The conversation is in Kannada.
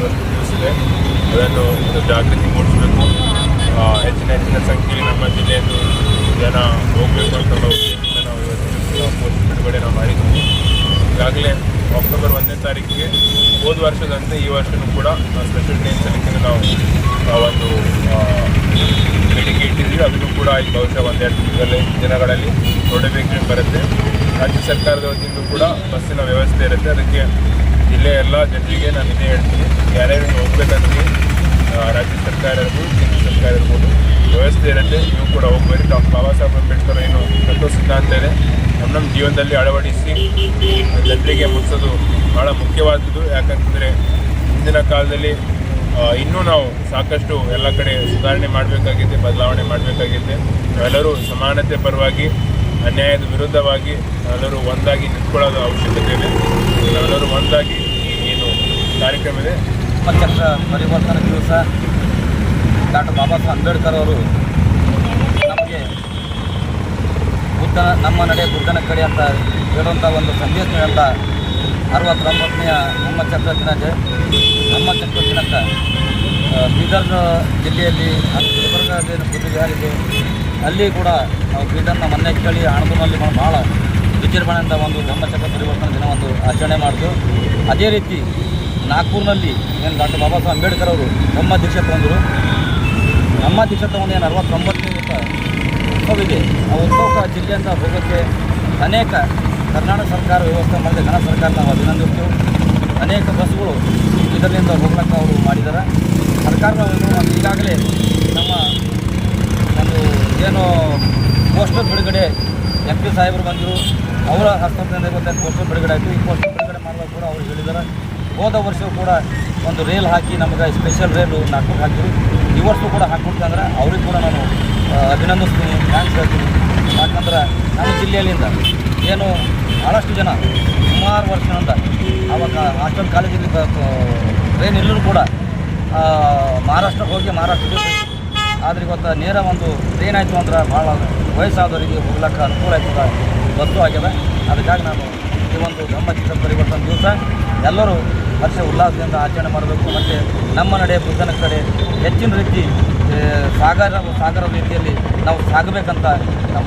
ನ್ಯೂಸ್ ಇದೆ. ಅದನ್ನು ಜಾಗೃತಿ ಮೂಡಿಸಬೇಕು. ಹೆಚ್ಚಿನ ಹೆಚ್ಚಿನ ಸಂಖ್ಯೆಯಲ್ಲಿ ನಮ್ಮ ಜಿಲ್ಲೆಯನ್ನು ಜನ ಹೋಗಬೇಕು ಅಂತ ನಾವು ನಾವು ಇವತ್ತು ಬಿಡುಗಡೆ ನಾವು ಮಾಡಿದ್ದೀವಿ. ಈಗಾಗಲೇ ಅಕ್ಟೋಬರ್ ಒಂದನೇ ತಾರೀಕಿಗೆ ಹೋದ ವರ್ಷದಂತೆ ಈ ವರ್ಷವೂ ಕೂಡ ಸ್ಪೆಷಲ್ ಟ್ರೈನ್ ಸಲಿಕೆ ನಾವು ಒಂದು ಬೇಡಿಕೆ ಇಟ್ಟಿದ್ದೀವಿ. ಅದನ್ನು ಕೂಡ ಈ ಬಹುಶಃ ಒಂದೆರಡು ದಿನಗಳಲ್ಲಿ ದಿನಗಳಲ್ಲಿ ನೋಟಿಫಿಕೇಶನ್ ಬರುತ್ತೆ. ರಾಜ್ಯ ಸರ್ಕಾರದ ವತಿಯಿಂದ ಕೂಡ ಬಸ್ಸಿನ ವ್ಯವಸ್ಥೆ ಇರುತ್ತೆ. ಅದಕ್ಕೆ ಜಿಲ್ಲೆಯ ಎಲ್ಲ ಜನರಿಗೆ ನಾನು ಇದೇ ಹೇಳ್ತೀನಿ. ಯಾರ್ಯಾರು ಹೋಗ್ಬೇಕಂದ್ರೆ ರಾಜ್ಯ ಸರ್ಕಾರ ಇರ್ಬೋದು, ಕೇಂದ್ರ ಸರ್ಕಾರ ಇರ್ಬೋದು, ವ್ಯವಸ್ಥೆ ಇರುತ್ತೆ. ನೀವು ಕೂಡ ಹೋಗ್ಬೇಡಿ. ಡಾಕ್ಟರ್ ಬಾಬಾ ಸಾಹೇಬ್ ಅಂಬೇಡ್ಕರ್ ಏನು ತತ್ವ ಸಿದ್ಧಾಂತ ಇದೆ ನಮ್ಮ ನಮ್ಮ ಜೀವನದಲ್ಲಿ ಅಳವಡಿಸಿ ಜನರಿಗೆ ಮುಟ್ಟಿಸೋದು ಭಾಳ ಮುಖ್ಯವಾದದ್ದು. ಯಾಕಂತಂದರೆ, ಹಿಂದಿನ ಕಾಲದಲ್ಲಿ ಇನ್ನೂ ನಾವು ಸಾಕಷ್ಟು ಎಲ್ಲ ಕಡೆ ಸುಧಾರಣೆ ಮಾಡಬೇಕಾಗಿದೆ ಬದಲಾವಣೆ ಮಾಡಬೇಕಾಗಿದೆ ನಾವೆಲ್ಲರೂ ಸಮಾನತೆ ಪರವಾಗಿ, ಅನ್ಯಾಯದ ವಿರುದ್ಧವಾಗಿ ನಾವೆಲ್ಲರೂ ಒಂದಾಗಿ ನಿಂತ್ಕೊಳ್ಳೋದು ಅವಶ್ಯಕತೆ ಇದೆ ನಾವೆಲ್ಲರೂ ಒಂದಾಗಿ ಕಾರ್ಯಕ್ರಮ ಇದೆ ಪರಿವರ್ತನ ಪರಿವರ್ತನೆ ದಿವಸ ಡಾಕ್ಟರ್ ಬಾಬಾ ಸಾಹೇಬ್ ಅಂಬೇಡ್ಕರ್ ಅವರು ನಮಗೆ ಬುದ್ಧನ, ನಮ್ಮ ನಡೆ ಬುದ್ಧನ ಕಡೆ ಅಂತ ಹೇಳುವಂಥ ಒಂದು ಸಂದೇಶ ಎಲ್ಲ ಅರವತ್ತೊಂಬತ್ತನೆಯ ನಮ್ಮ ಚಕ್ರ ದಿನ ಇದೆ ನಮ್ಮ ಚಕ್ರ ದಿನಕ್ಕೆ ಬೀದರ್ ಜಿಲ್ಲೆಯಲ್ಲಿ ಗುಲ್ಬರ್ಗದಲ್ಲಿ ಬುದ್ಧ ಇದೆ ಅಲ್ಲಿ ಕೂಡ ನಾವು ಬೀದರ್ನ ಮೊನ್ನೆ ಕೇಳಿ ಹಣದಲ್ಲಿ ಭಾಳ ವಿಜೃಂಭಣೆಯಿಂದ ಒಂದು ಧರ್ಮಚಕ್ರ ಪರಿವರ್ತನೆ ದಿನ ಒಂದು ಆಚರಣೆ ಮಾಡಿದ್ವು ಅದೇ ರೀತಿ ನಾಗ್ಪುರ್ನಲ್ಲಿ ಏನು ಡಾಕ್ಟರ್ ಬಾಬಾ ಸಾಹೇಬ್ ಅಂಬೇಡ್ಕರ್ ಅವರು ನಮ್ಮ ದೀಕ್ಷೆ ತಗೊಂಡರು ನಮ್ಮ ದೀಕ್ಷೆ ತಗೊಂಡು ಏನು ಅರವತ್ತೊಂಬತ್ತನೇ ಉತ್ಸವ ಇದೆ ಆ ಉತ್ಸವಕ್ಕೆ ಜಿಲ್ಲೆಯಿಂದ ಹೋಗೋಕ್ಕೆ ಅನೇಕ ಕರ್ನಾಟಕ ಸರ್ಕಾರ ವ್ಯವಸ್ಥೆ ಮಾಡಿದೆ. ಘನ ಸರ್ಕಾರ ನಾವು ಅಭಿನಂದಿಸ್ತೇವೆ. ಅನೇಕ ಬಸ್ಗಳು ಇದರಿಂದ ಹೋಗ್ಲಿಕ್ಕೆ ಅವರು ಮಾಡಿದ್ದಾರೆ ಸರ್ಕಾರ ಈಗಾಗಲೇ ನಮ್ಮ ಒಂದು ಏನು ಪೋಸ್ಟರ್ ಬಿಡುಗಡೆ ಎಂ ಪಿ ಸಾಹೇಬರು ಬಂದರು. ಅವರ ಹಸ್ತದಿಂದ ಇವತ್ತು ಪೋಸ್ಟರ್ ಬಿಡುಗಡೆ ಆಯಿತು. ಈ ಪೋಸ್ಟರ್ ಬಿಡುಗಡೆ ಮಾಡುವಾಗ ಕೂಡ ಅವರು ಹೇಳಿದ್ದಾರೆ ಹೋದ ವರ್ಷವೂ ಕೂಡ ಒಂದು ರೇಲ್ ಹಾಕಿ ನಮಗೆ ಸ್ಪೆಷಲ್ ರೇಲು ನಾಲ್ಕು ಹಾಕಿದ್ರು. ಈ ವರ್ಷವೂ ಕೂಡ ಹಾಕ್ಬಿಡ್ತಂದ್ರೆ ಅವ್ರಿಗೆ ಕೂಡ ನಾನು ಅಭಿನಂದಿಸ್ತೀನಿ ಥ್ಯಾಂಕ್ಸ್ ಹೇಳ್ತೀನಿ. ಯಾಕಂದ್ರೆ ನಮ್ಮ ಜಿಲ್ಲೆಯಲ್ಲಿಂದ ಏನು ಭಾಳಷ್ಟು ಜನ ಸುಮಾರು ವರ್ಷದಿಂದ ಆವಾಗ ಹಾಸ್ಟೆಲ್ ಕಾಲೇಜಲ್ಲಿ ಟ್ರೈನ್ ಇಲ್ಲರೂ ಕೂಡ ಮಹಾರಾಷ್ಟ್ರಕ್ಕೆ ಹೋಗಿ ಮಹಾರಾಷ್ಟ್ರಕ್ಕೆ ಆದ್ರೆ ಇವತ್ತು ನೇರ ಒಂದು ಟ್ರೈನ್ ಆಯಿತು ಅಂದ್ರೆ ಭಾಳ ವಯಸ್ಸಾದವರಿಗೆ ಹೋಗ್ಲಿಕ್ಕೆ ಅನುಕೂಲ ಆಯ್ತದ, ಬಸ್ಸು ಆಗ್ಯದ. ಅದಕ್ಕಾಗಿ ನಾನು ಈ ಒಂದು ಧಮ್ಮಚಿತ್ರ ಪರಿವರ್ತನೆ ದಿವಸ ಎಲ್ಲರೂ ಹರ್ಷ ಉಲ್ಲಾಸದಿಂದ ಆಚರಣೆ ಮಾಡಬೇಕು. ಮತ್ತು ನಮ್ಮ ನಡೆ ಬುದ್ಧನ ಕಡೆ ಹೆಚ್ಚಿನ ರೀತಿ ಸಾಗರ ಸಾಗರ ರೀತಿಯಲ್ಲಿ ನಾವು ಸಾಗಬೇಕಂತ ನಮ್ಮ